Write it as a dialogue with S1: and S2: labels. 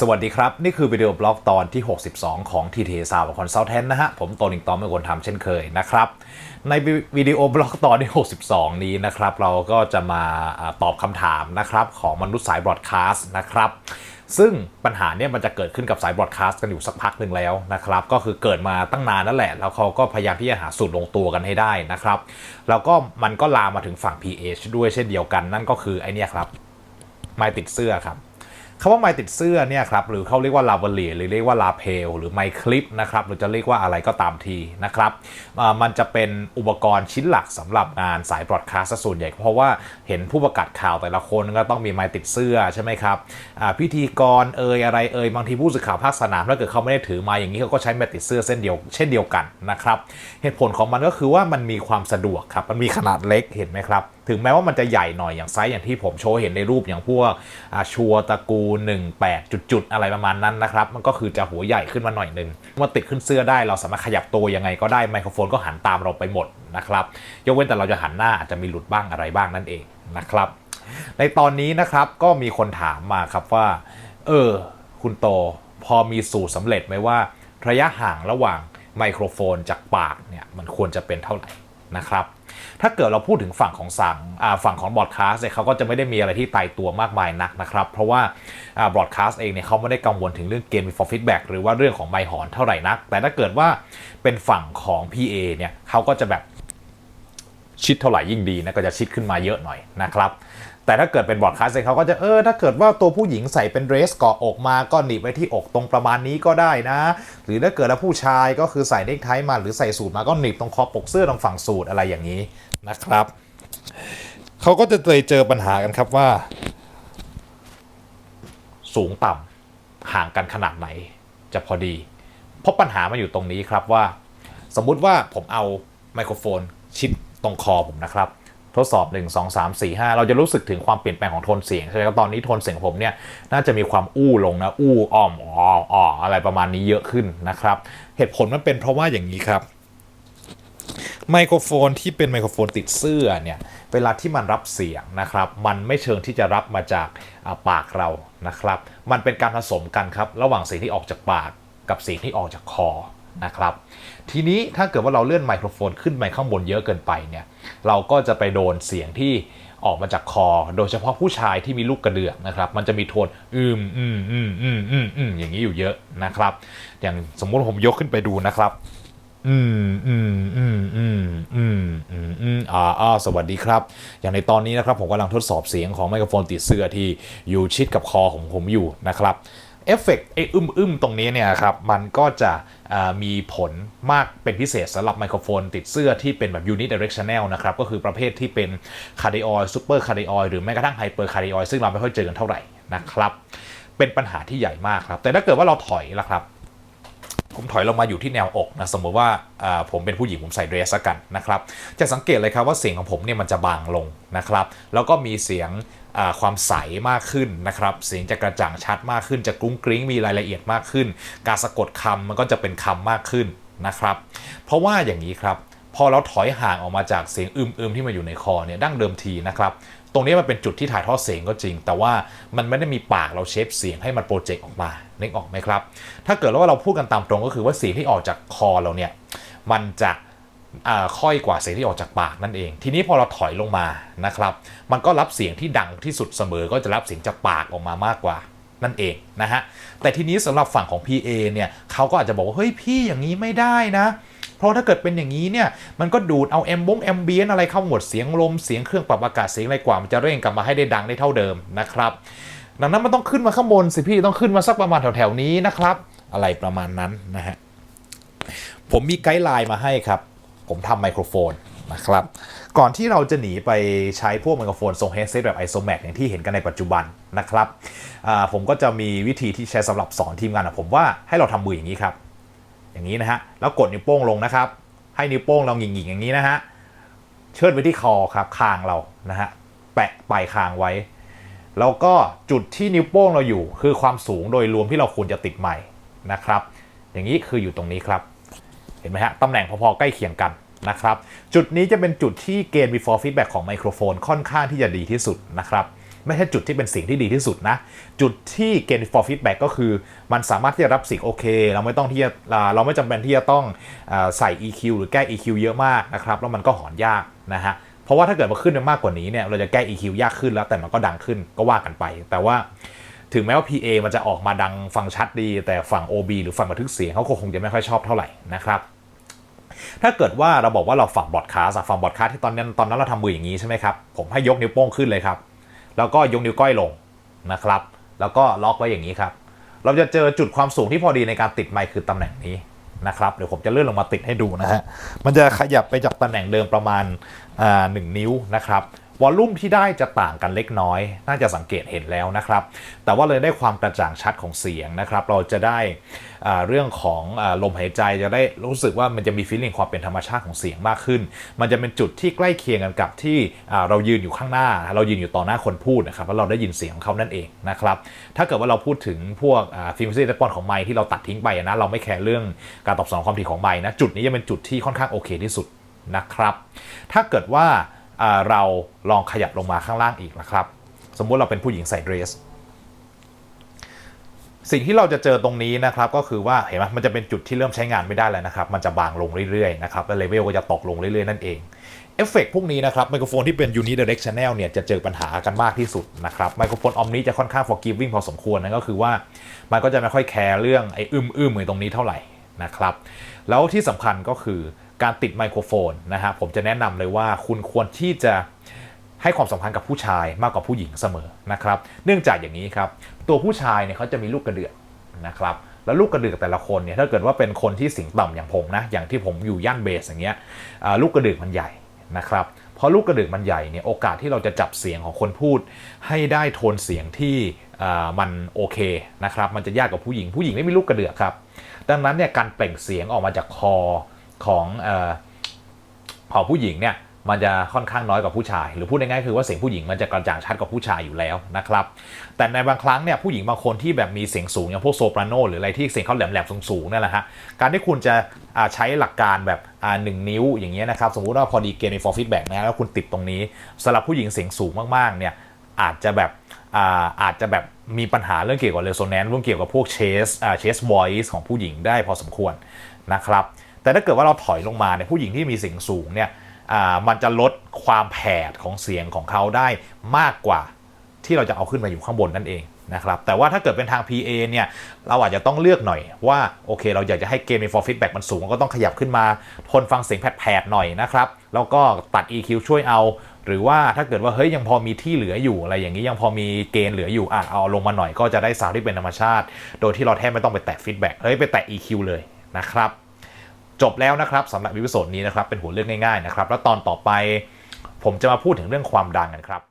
S1: สวัสดีครับ นี่คือวิดีโอบล็อกตอนที่ 62 ของ TT s o u n d Consultant นะฮะ ผมโตนิงตอมเป็นคนทำเช่นเคยนะครับ ในวิดีโอบล็อกตอนที่ 62 นี้นะครับ เราก็จะมาตอบคำถามนะครับของมนุษย์สายบรอดคาสต์นะครับ ซึ่งปัญหาเนี่ยมันจะเกิดขึ้นกับสายบรอดคาสต์กันอยู่สักพักหนึ่งแล้วนะครับ ก็คือเกิดมาตั้งนานนั่นแหละ แล้วเขาก็พยายามที่จะหาสูตรลงตัวกันให้ได้นะครับ แล้วก็มันก็ลามมาถึงฝั่ง PH ด้วยเช่นเดียวกัน นั่นก็คือไอเนี่ยครับ ไม้ติดเสื้อครับ คำว่าไม้ติดเสื้อเนี่ยครับหรือเขาเรียกว่าลาเวเลียหรือเรียกว่าลาเพลหรือไมคลิปนะครับหรือจะเรียกว่าอะไรก็ตามทีนะครับมันจะเป็นอุปกรณ์ชิ้นหลักสำหรับงานสายบรอดคาสต์ส่วนใหญ่ เพราะว่าเห็นผู้ประกาศข่าวแต่ละคนก็ต้องมีไม้ติดเสื้อใช่ไหมครับพิธีกรเอ่ยอะไรเอ่ยบางทีผู้สื่อข่าวภาคสนามถ้าเกิดเขาไม่ได้ถือมาอย่างนี้เขาก็ใช้ไม้ติดเสื้อเส้นเดียวเช่นเดียวกันนะครับเหตุผลของมันก็คือว่ามันมีความสะดวกครับมันมีขนาดเล็กเห็นไหมครับ ถึงแม้ว่ามันจะใหญ่หน่อยอย่างไซส์อย่างที่ผมโชว์เห็นในรูปอย่างพวกชัวตะกู18จุดๆอะไรประมาณนั้นนะครับมันก็คือจะหัวใหญ่ขึ้นมาหน่อยนึงเมื่อติดขึ้นเสื้อได้เราสามารถขยับตัวยังไงก็ได้ไมโครโฟนก็หันตามเราไปหมดนะครับยกเว้นแต่เราจะหันหน้าอาจจะมีหลุดบ้างอะไรบ้างนั่นเองนะครับในตอนนี้นะครับก็มีคนถามมาครับว่า เออ คุณโตพอมีสูตรสำเร็จไหมว่า ระยะห่างระหว่างไมโครโฟนจากปากเนี่ยมันควรจะเป็นเท่าไหร่ นะครับถ้าเกิดเราพูดถึงฝั่งของสั่งฝั่งของบอดคาสเนี่ยเขาก็จะไม่ได้มีอะไรที่ตายตัวมากมายนักนะครับ เพราะว่าบอดคาสเองเนี่ยเขาไม่ได้กังวลถึงเรื่องเกม before feedback หรือว่าเรื่องของไมหอนเท่าไหร่นัก แต่ถ้าเกิดว่าเป็นฝั่งของ PA เนี่ยเขาก็จะแบบชิดเท่าไหร่ยิ่งดีนะก็จะชิดขึ้นมาเยอะหน่อยนะครับ แต่ถ้าเกิดเป็นบอร์ดคาสต์เขาก็จะเออถ้าเกิดว่าตัวผู้หญิงใส่เป็นเดรสเกาะอกมาก็หนีบไว้ที่อกตรงประมาณนี้ก็ได้นะ หรือถ้าเกิดว่าผู้ชายก็คือใส่เนคไทมาหรือใส่สูทมาก็หนีบตรงคอปกเสื้อตรงฝั่งสูทอะไรอย่างนี้นะครับเขาก็จะเลยเจอปัญหากันครับว่า สูงต่ำห่างกันขนาดไหน จะพอดี เพราะปัญหามันอยู่ตรงนี้ครับว่า สมมุติว่าผมเอาไมโครโฟนชิดตรงคอผมนะครับ ทดสอบ 1 2 3 4 5 เราจะรู้สึกถึงความเปลี่ยนแปลงของโทนเสียงใช่ไหมครับตอนนี้โทนเสียงผมเนี่ยน่าจะมีความอู้ลงนะอู้อ้อมอ๋ออออะไรประมาณนี้เยอะขึ้นนะครับเหตุผลมันเป็นเพราะว่าอย่างนี้ครับไมโครโฟนที่เป็นไมโครโฟนติดเสื้อเนี่ยเวลาที่มันรับเสียงนะครับ มันไม่เชิงที่จะรับมาจากปากเรานะครับ มันเป็นการผสมกันครับ ระหว่างเสียงที่ออกจากปากกับเสียงที่ออกจากคอนะครับ ทีนี้ถ้าเกิดว่าเราเลื่อนไมโครโฟนขึ้นไปข้างบนเยอะเกินไปเนี่ย เราก็จะไปโดนเสียงที่ออกมาจากคอ โดยเฉพาะผู้ชายที่มีลูกกระเดือกนะครับ มันจะมีโทนอืมอืมอืมอืมอืมอืมอย่างนี้อยู่เยอะนะครับ อย่างสมมุติผมยกขึ้นไปดูนะครับ อืมอืมอืมอืมอืมอืมอืมอ่าอ่าสวัสดีครับ อย่างในตอนนี้นะครับผมกำลังทดสอบเสียงของไมโครโฟนติดเสื้อที่อยู่ชิดกับคอของผมอยู่นะครับ เอฟเฟกต์ไอ้อึมอึมตรงนี้เนี่ยครับมันก็จะมีผลมากเป็นพิเศษสำหรับไมโครโฟนติดเสื้อที่เป็นแบบ unidirectional นะครับ ก็คือประเภทที่เป็น cardioid super cardioid หรือแม้กระทั่ง hyper cardioid ซึ่งเราไม่ค่อยเจอกันเท่าไหร่นะครับ เป็นปัญหาที่ใหญ่มากครับ แต่ถ้าเกิดว่าเราถอยล่ะครับ ผมถอยลงมาอยู่ที่แนวอกนะ สมมติว่าผมเป็นผู้หญิงผมใส่เดรสกันนะครับ จะสังเกตเลยครับว่าเสียงของผมเนี่ยมันจะบางลงนะครับ แล้วก็มีเสียง ความใสมากขึ้นนะครับเสียงจะกระจ่างชัดมากขึ้น จะกรุ้งกริ้งมีรายละเอียดมากขึ้น การสะกดคำมันก็จะเป็นคำมากขึ้นนะครับ เพราะว่าอย่างนี้ครับพอเราถอยห่างออกมาจากเสียงอึมๆที่มาอยู่ในคอเนี่ยดั้งเดิมทีนะครับตรงนี้มันเป็นจุดที่ถ่ายทอดเสียงก็จริง แต่ว่ามันไม่ได้มีปากเราเชฟเสียงให้มันโปรเจกต์ออกมานึกออกไหมครับ ถ้าเกิดว่าเราพูดกันตามตรงก็คือว่าเสียงที่ออกจากคอเราเนี่ย มันจะ ค่อยกว่าเสียงที่ออกจากปากนั่นเอง ทีนี้พอเราถอยลงมานะครับ มันก็รับเสียงที่ดังที่สุดเสมอ ก็จะรับเสียงจากปากออกมามากกว่านั่นเองนะฮะ แต่ทีนี้สำหรับฝั่งของ PA เนี่ยเขาก็อาจจะบอกว่าเฮ้ยพี่อย่างนี้ไม่ได้นะ เพราะถ้าเกิดเป็นอย่างนี้เนี่ยมันก็ดูดเอาแอมบงแอมเบียนอะไรเข้าหมดเสียงลมเสียงเครื่องปรับอากาศเสียงอะไรกว่ามันจะเร่งกลับมาให้ได้ดังได้เท่าเดิมนะครับ ดังนั้นมันต้องขึ้นมาข้างบนสิพี่ต้องขึ้นมาสักประมาณแถวๆนี้นะครับ อะไรประมาณนั้นนะฮะผมมีไกด์ไลน์มาให้ครับ ผมทำไมโครโฟนนะครับ ก่อนที่เราจะหนีไปใช้พวกไมโครโฟนทรงเฮดเซตแบบ isomac อย่างที่เห็นกันในปัจจุบันนะครับผมก็จะมีวิธีที่ใช้สำหรับสอนทีมงานอะผมว่าให้เราทำมืออย่างนี้ครับ อย่างนี้นะฮะแล้วกดนิ้วโป้งลงนะครับ ให้นิ้วโป้งเราหงิงๆอย่างนี้นะฮะเชิดไปที่คอครับคางเรานะฮะแปะปลายคางไว้แล้วก็จุดที่นิ้วโป้งเราอยู่ คือความสูงโดยรวมที่เราควรจะติดใหม่นะครับ อย่างนี้คืออยู่ตรงนี้ครับ เห็นไหมฮะตำแหน่งพอๆใกล้เคียงกันนะครับจุดนี้จะเป็นจุดที่เกณฑ์ before feedback ของไมโครโฟนค่อนข้างที่จะดีที่สุดนะครับไม่ใช่จุดที่เป็นเสียงที่ดีที่สุดนะ จุดที่ gain for feedback ก็คือ มันสามารถที่จะรับเสียงโอเค เราไม่ต้องที่จะเราไม่จำเป็นที่จะต้องอใส่ EQ หรือแก้ EQ เยอะมากนะครับแล้วมันก็หอนยากนะฮะเพราะว่าถ้าเกิดมาขึ้นมากกว่านี้เนี่ยเราจะแก้ EQ ยากขึ้นแล้วแต่มันก็ดังขึ้นก็ว่ากันไป แต่ว่า ถึงแม้ว่า PA มันจะออกมาดังฟังชัดดี แต่ฝั่ง OB หรือฝั่งบันทึกเสียงเขาคงจะไม่ค่อยชอบเท่าไหร่นะครับถ้าเกิดว่าเราบอกว่าเราฝั่งบอดคาสฝั่งบอดคาสที่ตอนนั้นตอนนั้นเราทำมืออย่างนี้ใช่ไหมครับ ผมให้ยกนิ้วโป้งขึ้นเลยครับ แล้วก็ยกนิ้วก้อยลงนะครับ แล้วก็ล็อกไว้อย่างนี้ครับ เราจะเจอจุดความสูงที่พอดีในการติดไมค์คือตำแหน่งนี้นะครับ เดี๋ยวผมจะเลื่อนลงมาติดให้ดูนะฮะ มันจะขยับไปจากตำแหน่งเดิมประมาณหนึ่งนิ้วนะครับ วอลลุ่มที่ได้จะต่างกันเล็กน้อย น่าจะสังเกตเห็นแล้วนะครับ แต่ว่าเลยได้ความกระจ่างชัดของเสียงนะครับ เราจะได้เรื่องของอลมหายใจจะได้รู้สึกว่ามันจะมีฟีลลิ่งความเป็นธรรมชาติของเสียงมากขึ้น มันจะเป็นจุดที่ใกล้เคียงกันกับที่เรายืนอยู่ข้างหน้า เรายืนอยู่ต่อหน้าคนพูดนะครับแล้วเราได้ยินเสียงของเขานั่นเองนะครับถ้าเกิดว่าเราพูดถึงพวกฟิล์มซีเรสปอนของไมค์ที่เราตัดทิ้งไปนะเราไม่แคร์เรื่องการตอบสนองความถี่ของไมค์นะจุดนี้จะเป็นจุดที่ค่อนข้างโอเคที่สุดนะครับ ถ้าเกิดว่า เราลองขยับลงมาข้างล่างอีกนะครับ สมมุติเราเป็นผู้หญิงใส่เดรส สิ่งที่เราจะเจอตรงนี้นะครับก็คือว่าเห็นไหมมันจะเป็นจุดที่เริ่มใช้งานไม่ได้แล้วนะครับ มันจะบางลงเรื่อยๆนะครับและเลเวลก็จะตกลงเรื่อยๆนั่นเองเอฟเฟกต์พวกนี้นะครับไมโครโฟนที่เป็น unidirectional เนี่ยจะเจอปัญหากันมากที่สุดนะครับไมโครโฟนออมนี้จะค่อนข้าง forgiving พอสมควรนั่นก็คือว่า มันก็จะไม่ค่อยแคร์เรื่องไอ้อึมอึมๆอยู่ตรงนี้เท่าไหร่นะครับ แล้วที่สำคัญก็คือ การติดไมโครโฟนนะฮะผมจะแนะนำเลยว่าคุณควรที่จะให้ความสำคัญกับผู้ชายมากกว่าผู้หญิงเสมอนะครับ เนื่องจากอย่างนี้ครับ ตัวผู้ชายเนี่ยเขาจะมีลูกกระเดือกนะครับ แล้วลูกกระเดือกแต่ละคนเนี่ยถ้าเกิดว่าเป็นคนที่เสียงต่ำอย่างผมนะ อย่างที่ผมอยู่ย่านเบสอย่างเงี้ยลูกกระเดือกมันใหญ่นะครับเพราะลูกกระเดือกมันใหญ่เนี่ยโอกาสที่เราจะจับเสียงของคนพูด ให้ได้โทนเสียงที่มันโอเคนะครับ มันจะยากกว่าผู้หญิง ผู้หญิงไม่มีลูกกระเดือกครับ ดังนั้นเนี่ยการเปล่งเสียงออกมาจากคอ ของออของผู้หญิงเนี่ยมันจะค่อนข้างน้อยกว่าผู้ชาย หรือพูดง่ายๆคือว่าเสียงผู้หญิงมันจะกระจ่างชัดกว่าผู้ชายอยู่แล้วนะครับแต่ในบางครั้งเนี่ยผู้หญิงบางคนที่แบบมีเสียงสูงอย่างพวกโซปราโนหรืออะไรที่เสียงเขาแหลมๆสูงๆนั่นแหละฮะการที่คุณจะใช้หลักการแบบหนึ่งนิ้วอย่างเงี้ยนะครับสมมุติว่าพอดีเกณฑ์ใน for feedback นะแล้วคุณติดตรงนี้สำหรับผู้หญิงเสียงสูงมากๆเนี่ยอาจจะแบบอาอาจจะแบบมีปัญหาเรื่องเกี่ยวกับ resonance เรื่องเกี่ยวกับพวก chest อ่า chest voice ของผู้หญิงได้พอสมควรนะครับ แต่ถ้าเกิดว่าเราถอยลงมาเนี่ยผู้หญิงที่มีเสียงสูงเนี่ยมันจะลดความแผดของเสียงของเขาได้มากกว่าที่เราจะเอาขึ้นมาอยู่ข้างบนนั่นเองนะครับแต่ว่าถ้าเกิดเป็นทาง PA เนี่ยเราอาจจะต้องเลือกหน่อยว่าโอเค เราอยากจะให้เกมใน for feedback มันสูงก็ต้องขยับขึ้นมา ทนฟังเสียงแผดๆหน่อยนะครับแล้วก็ตัด EQ ช่วยเอา หรือว่าถ้าเกิดว่าเฮ้ยยังพอมีที่เหลืออยู่อะไรอย่างนี้ยังพอมีเกณฑ์เหลืออยู่อะเอาลงมาหน่อยก็จะได้ซาวด์ที่เป็นธรรมชาติ โดยที่เราแทบไม่ต้องไปแตะ feedback เฮ้ยไปแตะ EQ เลยนะครับ จบแล้วนะครับสำหรับวิดีโอนี้นะครับเป็นหัวเรื่องง่ายๆนะครับแล้วตอนต่อไป ผมจะมาพูดถึงเรื่องความดังกันครับ